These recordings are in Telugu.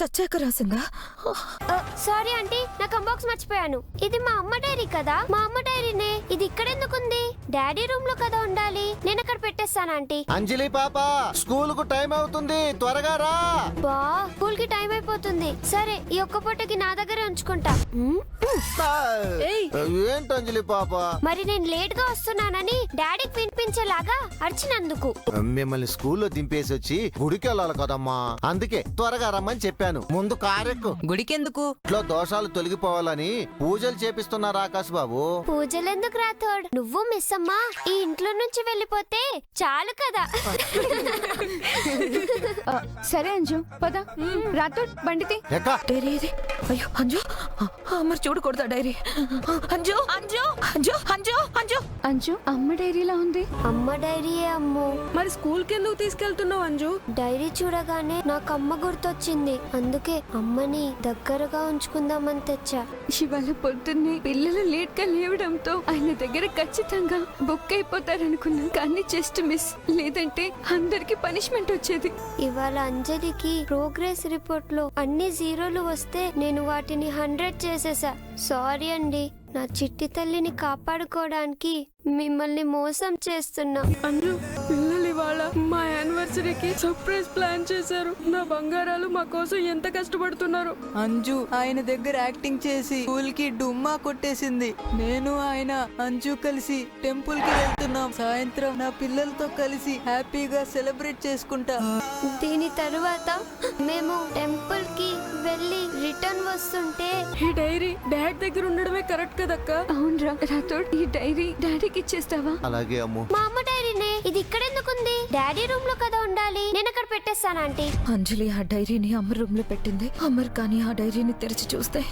చచ్చాక రాసిందా సారీ ఆంటీ నా కంబాక్స్ మర్చిపోయాను. ఇది మా అమ్మ డైరీ కదా? మా అమ్మ డైరీనే. ఇది ఇక్కడ ఎందుకుంది డాడీ రూమ్లో కదా ఉండాలి. నేను అక్కడ పెట్టేస్తాను ఆంటీ. అంజలి పాప స్కూల్కు టైం అవుతుంది. త్వరగా రా. బా కి టైం అయిపోతుంది. సరే ఈ ఒక్క పూటకి నా దగ్గరే ఉంచుకుంటా. మ్, ఏయ్. ఏంటి అంజలి పాప? మరి నేను లేట్గా వస్తున్నానని డాడీకి వినిపించేలాగా అరిచినందుకు. మిమ్మల్ని స్కూల్లో దింపేసి వచ్చి గుడికి వెళ్ళాలి కదమ్మా. అందుకే త్వరగా రమ్మని చెప్పాను. ముందు కారెక్కు. గుడికెందుకు? ఇంట్లో దోషాలు తొలగిపోవాలని పూజలు చేపిస్తున్నారు ఆకాశ్ బాబు. పూజలెందుకు రాథోడ్? నువ్వు మిస్ అమ్మా ఈ ఇంట్లో నుంచి వెళ్ళిపోతే చాలు కదా. సరే అంజు పద. రాతో బండితి డైరీ ఇది. అయ్యో అంజు. ఆ, మరి చూడకూడదా డైరీ. అంజు అంజు అంజు అంజు అంజు. అంజు అమ్మ డైరీలా ఉంది. అమ్మ డైరీయే అమ్ము. మరి స్కూల్కి ఎందుకు తీసుకెళ్తున్నావు అంజు? డైరీ చూడగానే నాకు అమ్మ గుర్తొచ్చింది. అందుకే అమ్మని దగ్గరగా ఉంచుకుందామని తెచ్చా. ఇవాళ పొద్దున్నే పిల్లలు లేట్గా లేవడంతో ఆయన దగ్గర ఖచ్చితంగా బుక్ అయిపోతారనుకున్నా కానీ జస్ట్ మిస్. లేదంటే అందరికి పనిష్మెంట్ వచ్చేది. ఇవాళ అంజలికి ప్రోగ్రెస్ రిపోర్ట్లో అన్ని జీరోలు వస్తే నేను వాటిని హండ్రెడ్ చేసేసా. సారీ అండి నా చిట్టి తల్లిని కాపాడుకోవడానికి మిమ్మల్ని మోసం చేస్తున్నా. పిల్లలు ఇవాళ మా యానివర్సరీకి సర్ప్రైజ్ ప్లాన్ చేశారు. నా బంగారాలు మా కోసం ఎంత కష్టపడుతున్నారు? అంజు ఆయన దగ్గర యాక్టింగ్ చేసి స్కూల్కి డుమ్మా కొట్టేసింది. నేను ఆయన అంజు కలిసి టెంపుల్కి వెళ్తున్నాం. సాయంత్రం నా పిల్లలతో కలిసి హ్యాపీగా సెలబ్రేట్ చేసుకుంటా. దీని తరువాత మేము టెంపుల్కి వెళ్ళి రిటర్న్ వస్తుంటే ఈ డైరీ డాడ్ దగ్గర ఉండడమే కరెక్ట్ కదక్క? అవునరా రాథోడ్ ఈ డైరీ డాడీకి ఇచ్చేస్తావా? అలాగే అమ్ము. మా అమ్మ డైరీనే ఇది ఇక్కడ ఎందుకుంది డాడీ రూమ్లో కదా ఉండాలి. నేను అక్కడ పెట్టేస్తాను ఆంటీ. అంజలి ఆ డైరీని అమర్ రూమ్లో పెట్టింది. అమర్ కానీ ఆ డైరీని తెరిచి చూస్తే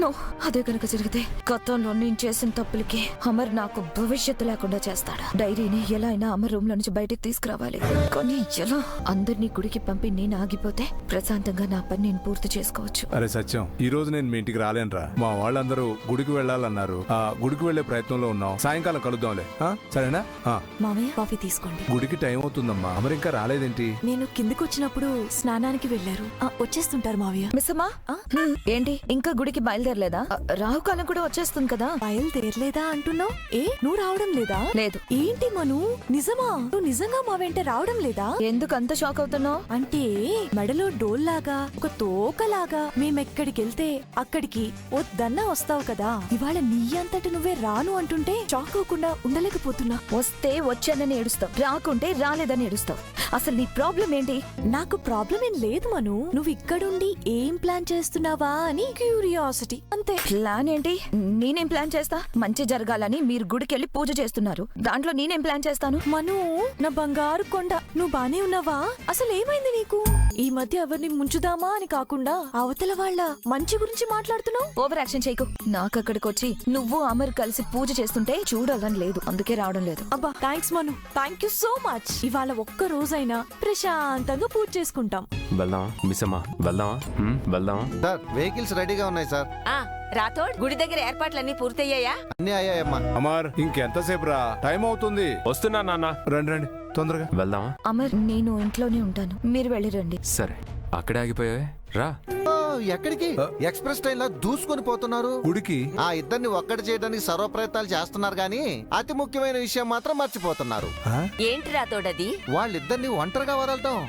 నో అదే కనుక జరిగితే గతంలో నేను చేసిన తప్పులకి అమర్ నాకు భవిష్యత్తు లేకుండా చేస్తాడు. డైరీని ఎలా అయినా అమర్ రూమ్లో నుంచి బయటికి తీసుకురావాలి. కానీ ఎలా? అందరినీ గుడికి పంపి నేను ఆగిపోతే ప్రశాంతంగా నా పని నేను పూర్తి చేసుకోవచ్చు. అరే సత్యం ఈ రోజు నేను మీ ఇంటికి రాలేనురా. మా వాళ్ళందరూ గుడికి వెళ్ళాలన్నారు. ఆ గుడికి వెళ్ళే ప్రయత్నంలో ఉన్నాం. సాయంకాలం కలుద్దాంలే. ఆ, సరేనా? ఆ, మామయ్య కాఫీ తీసుకోండి. గుడికి టైం అవుతుందమ్మా మరి ఇంకా రాలేదేంటి? నేను కిందకి వచ్చినప్పుడు స్నానానికి వెళ్ళారు. ఆ, వచ్చేస్తుంటారు మావయ్య. మిస్సమ్మా? హ్మ్, ఏంటి? ఇంకా గుడికి బయలుదేరలేదా? ఆ, రాహుకాలం కూడా వచ్చేస్తుంది కదా. బయలుదేరలేదా అంటున్నావు? ఏ? నువ్వు రావడం లేదా? లేదు. ఏంటి మను? నిజమా? నువ్వు నిజంగా మా వెంట రావడం లేదా? ఎందుకు అంత షాక్ అవుతున్నావు? అంటే మెడలో డోల్లాగా ఒక తోకలాగా మేమెక్కడికి వెళ్తే అక్కడికి వద్దన్నా వస్తావు కదా. ఇవాళ నీ అంతటి నువ్వే రాను అంటుంటే షాక్ అవ్వకుండా ఉండలేకపోతున్నా. వస్తే వచ్చానని ఏడుస్తావు. రాకుంటే రాలేదని ఏడుస్తావు. అసలు నీ ప్రాబ్లం ఏంటి? నాకు ప్రాబ్లం ఏం లేదు మను. నువ్వు ఇక్కడుండి ఏం ప్లాన్ చేస్తున్నావా అని క్యూరియాసిటీ. అంతే. ప్లాన్ ఏంటి? నేనేం ప్లాన్ చేస్తా? మంచి జరగాలని మీరు గుడికెళ్ళి పూజ చేస్తున్నారు. దాంట్లో నేనేం ప్లాన్ చేస్తాను? మను నా బంగారు కొండ. నువ్వు బానే ఉన్నావా? అసలు ఏమైంది నీకు? ఈ మధ్య ఎవరిని ముంచుదామా అని కాకుండా అవతల వాళ్ళ మంచి గురించి మాట్లాడుతున్నావు? ఓవర్ యాక్షన్ చేయకు. నాకు అక్కడికి వచ్చి నువ్వు అమర్ కలిసి పూజ చేస్తుంటే చూడాలని లేదు. అందుకే రావడం లేదు. అబ్బా thanks Manu. Thank you so much. ఇవాళ ఒక్క రోజైనా ప్రశాంతంగా పూజ చేసుకుంటాం. వెళ్దామా? మిస్సమ్మా వెళ్దామా? హ్మ్, వెళ్దామా? సార్ వెహికల్స్ రెడీగా ఉన్నాయి సార్. ఆ రాథోడ్ గుడి దగ్గర ఏర్పాట్లన్నీ పూర్తయ్యాయా? అన్ని అయ్యాయమ్మా. అమర్ ఇంకెంతసేపు రా టైం అవుతుంది. వస్తున్నా నాన్న. రండి రండి తొందరగా. వెళ్దామా? అమర్ నేను ఇంట్లోనే ఉంటాను. మీరు వెళ్ళిరండి సరే అక్కడే ఆగిపోయావే? రా. ఎక్కడికి? ఎక్స్ప్రెస్ ట్రైన్లో దూసుకొని పోతున్నారు? గుడికి ఆ ఇద్దరిని ఒక్కటి చేయడానికి సర్వ ప్రయత్నాలు చేస్తున్నారు గాని అతి ముఖ్యమైన విషయం మాత్రం మర్చిపోతున్నారు? ఏంటి రాథోడది వాళ్ళిద్దరిని ఒంటరిగా వదలటం.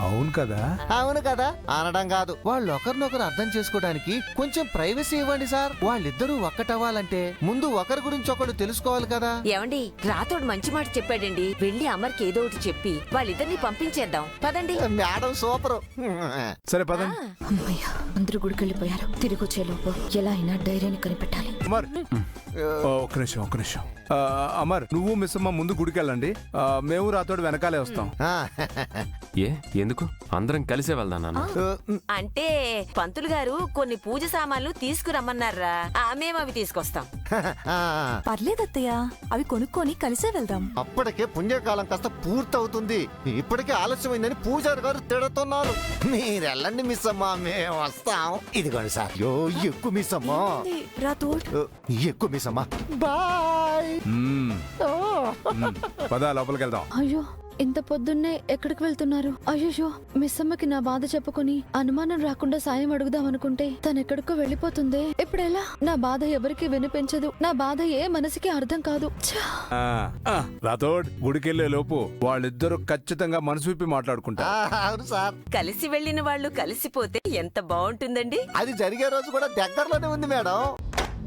అవును కదా? అవును కదా? అనడం కాదు. వాళ్ళు ఒకరినొకరు అర్థం చేసుకోవడానికి కొంచెం ప్రైవసీ ఇవ్వండి సార్. వాళ్ళిద్దరూ ఒక్కటవ్వాలంటే ముందు ఒకరి గురించి ఒకరు తెలుసుకోవాలి కదా. ఏమండి రాథోడ్ మంచి మాట చెప్పాడండి. వెళ్ళి అమర్కి ఏదో ఒకటి చెప్పి వాళ్ళిద్దరిని పంపించేద్దాం. పదండి. Madam super. సరే పదండి. అమ్మయ్య. అందరూ గుడికి వెళ్ళిపోయారు తిరిగి వచ్చే లోపు ఎలా అయినా డైరీని కనిపెట్టాలి. ఒక్క నిమిషం ఒక్క నిమిషం. ఆ, అమర్ నువ్వు మిస్ అమ్మ ముందు గుడికి వెళ్ళండి ఆ, మేము రాతోడు వెనకాలే వస్తాం. ఆ, ఏ ఎందుకు? అందరం కలిసే వెళ్దాం నాన్న. అంటే పంతులు గారు కొన్ని పూజ సామాన్లు తీసుకురమ్మన్నారా? ఆ, మేము అవి తీసుకొస్తాం. ఆ, పర్లేదత్తయ్య అవి కొనుక్కొని కలిసే వెళ్దాం. అప్పటికే పుణ్యకాలం కాస్త పూర్తవుతుంది. ఇప్పటికే ఆలస్యమైందని పూజారి గారు తిడుతున్నారు. మీరెళ్ళండి మిస్ అమ్మా మేము వస్తాం. ఇదిగోండి సార్. యో ఎక్కువ మిస్ అమ్మా ఎక్కువ మిస్ అమ్మా బాయ్. పద లోపలికి వెళ్దాం అయ్యో ఇంత పొద్దున్నే ఎక్కడికి వెళ్తున్నారు? అయ్యో మిస్ అమ్మకి నా బాధ చెప్పుకొని అనుమానం రాకుండా సాయం అడుగుదాం అనుకుంటే తను ఎక్కడికో వెళ్ళిపోతుంది. ఇప్పుడెలా? నా బాధ ఎవరికి వినిపించదు. నా బాధ ఏ మనసుకి అర్థం కాదు. ఛ! ఆ, ఆ, రాతోడ్ గుడికి వెళ్ళే లోపు వాళ్ళిద్దరూ ఖచ్చితంగా మనసు విప్పి మాట్లాడుకుంటారు. ఆ, అవును సార్. కలిసి వెళ్ళిన వాళ్ళు కలిసిపోతే ఎంత బాగుంటుందండి? అది జరిగే రోజు కూడా దగ్గరలోనే ఉంది మేడం.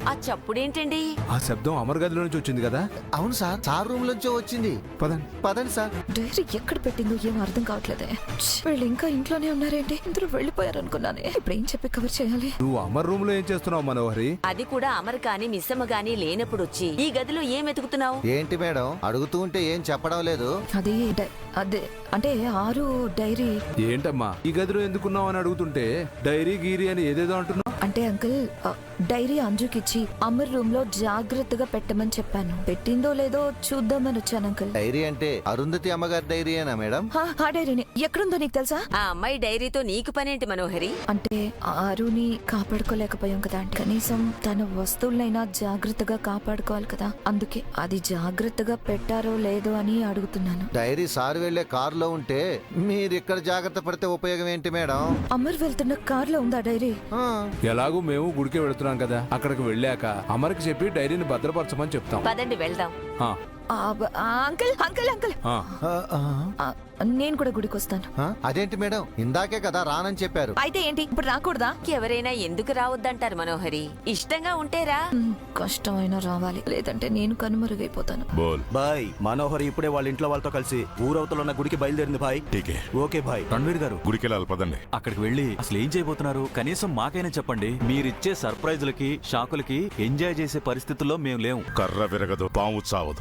ఆ చప్పుడేంటండి? ఆ శబ్దం అమర్ గదిలో నుంచి వచ్చింది కదా? అవును సార్ సార్ రూమ్ నుంచే వచ్చింది. పదండి. పదండి సార్. డైరీ ఎక్కడ పెట్టిందో ఏం అర్థం కావట్లేదే. ఛ్! వీళ్ళు ఇంకా ఇంట్లోనే ఉన్నారేంటి? ఇందరూ వెళ్ళిపోయారు అనుకున్నానే ఇప్పుడు ఏం చెప్పి కవర్ చేయాలి? నువ్వు అమర్ రూమ్లో ఏం చేస్తున్నావు మనోహరి? అది కూడా అమర్ కాని మిస్సమ్మ గాని లేనప్పుడు వచ్చి ఈ గదిలో ఏం వెతుకుతున్నావు? ఏంటి మేడం? అడుగుతూ ఉంటే ఏం చెప్పడం లేదు? అది డై- అదే అంటే ఆరు డైరీ. ఏంటమ్మా? ఈ గదిలో ఎందుకున్నావు అని అడుగుతుంటే డైరీ గీరీ అని ఏదేదో అంటున్నావు? అంటే అంకుల్ ఆ, డైరీ అంజుకిచ్చి అమర్ రూమ్లో జాగ్రత్తగా పెట్టమని చెప్పాను. పెట్టిందో లేదో చూద్దామని వచ్చాను అంకుల్. డైరీ అంటే అరుంధతి అమ్మగారి డైరీయేనా మేడం? హా, ఆ డైరీని. ఎక్కడుందో నీకు తెలుసా? ఆ అమ్మాయి డైరీతో నీకు పనేంటి మనోహరి? అంటే ఆరుని కాపాడుకోలేకపోయాం కదా అంటే కనీసం తన వస్తువులైనా జాగ్రత్తగా కాపాడుకోవాలి కదా. అందుకే అది జాగ్రత్తగా పెట్టారో లేదో అని అడుగుతున్నాను. డైరీ సార్ వెళ్ళే కారులో ఉంటే మీరు ఇక్కడ జాగ్రత్త పడితే ఉపయోగం ఏంటి మేడం? అమర్ వెళ్తున్న కార్లో ఉందా డైరీ? ఆ, ఎలాగూ మేము గుడికి వెళుతున్నాం. కదా. అక్కడికి వెళ్ళాక అమర్కి చెప్పి డైరీని భద్రపరచమని చెప్తాం. పదండి వెళ్దాం. Uncle uncle uncle. ఆ. ఆ, ఆ, ఆ, నేను కూడా గుడికి వస్తాను ఆ, అదేంటి మేడం? ఇందాకే కదా రానని చెప్పారు. అయితే ఏంటి? ఇప్పుడు రాకూడదా? ఎవరైనా ఎందుకు రావద్దంటారు మనోహరి? ఇష్టంగా ఉంటేరా. ఉమ్, కష్టమైనా రావాలి. లేదంటే నేను కనుమరుగైపోతాను. బాయ్ మనోహర్ ఇప్పుడే వాళ్ళ ఇంట్లో వాళ్ళతో కలిసి ఊరవతలో ఉన్న గుడికి బయలుదేరింది భాయ్ టీకే ఓకే భాయ్ రణ్వీర్ గారు గుడికి వెళ్ళాలి పదండి. అక్కడికి వెళ్ళి అసలు ఏం చేయబోతున్నారు? కనీసం మాకైనా చెప్పండి. మీరిచ్చే సర్ప్రైజులకి షాకులకి ఎంజాయ్ చేసే పరిస్థితుల్లో మేము లేవు కర్ర విరగదు పాము చావదు.